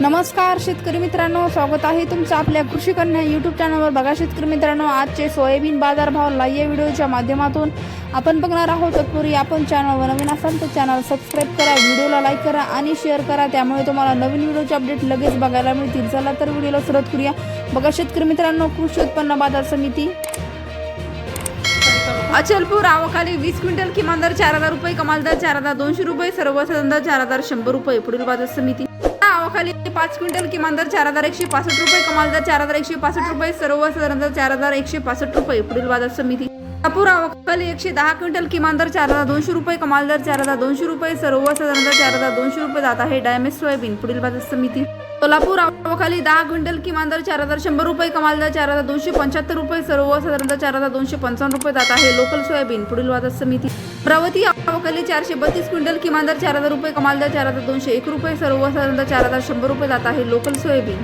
नमस्कार शेतकरी मित्रांनो. स्वागत आहे तुमचं आपल्या कृषी कन्या युट्यूब चॅनलवर बघा शेतकरी मित्रांनो आजचे सोयाबीन बाजारभाव या व्हिडिओच्या माध्यमातून आपण बघणार आहोत. तत्पूर्वी आपण चॅनलवर नवीन असाल तर चॅनल सबस्क्राईब करा व्हिडिओला लाईक करा आणि शेअर करा. त्यामुळे तुम्हाला नवीन व्हिडिओचे अपडेट लगेच बघायला मिळतील. चला तर व्हिडिओला सुरुवात करूया. बघा शेतकरी मित्रांनो कृषी उत्पन्न बाजार समिती. अचलपूर आवाखाली वीस क्विंटल किमान दर चार हजार रुपये कमाल दर चार हजार दोनशे रुपये सर्वसाधारण दर चार हजार शंभर रुपये. पुढील बाजार समिती. नावाखाली पाच क्विंटल किमान दर चार हजार एकशे पासष्ट रुपये कमाल दर चार हजार एकशे पासष्ट रुपये सर्वसाधारण दर चार हजार एकशे पासष्ट रुपये पुढील बाजार समिती. नागपूर आवखाली एकशे दहा क्विंटल किमान दर चार हजार दोनशे रुपये कमाल दर चार हजार दोनशे रुपये सर्वसाधारण दर चार हजार दोनशे रुपये जात आहे डायमेस सोयाबीन पुढील बाजार समिती. सोलापूर आवखाली दहा क्विंटल किमान दर चार हजार शंभर रुपये कमाल दर चार हजार दोनशे पंच्याहत्तर रुपये सर्वसाधारण दर चार हजार दोनशे पंचावन्न रुपये जात आहे. लोकल सोयाबीन पुढील बाजार समिती. अमरावती आवखाली चारशे बत्तीस क्विंटल किमान दर चार हजार रुपये कमाल दर चार हजार दोनशे एक रुपये सर्वसाधारण दर चार हजार शंभर रुपये जात आहे. Local soybean.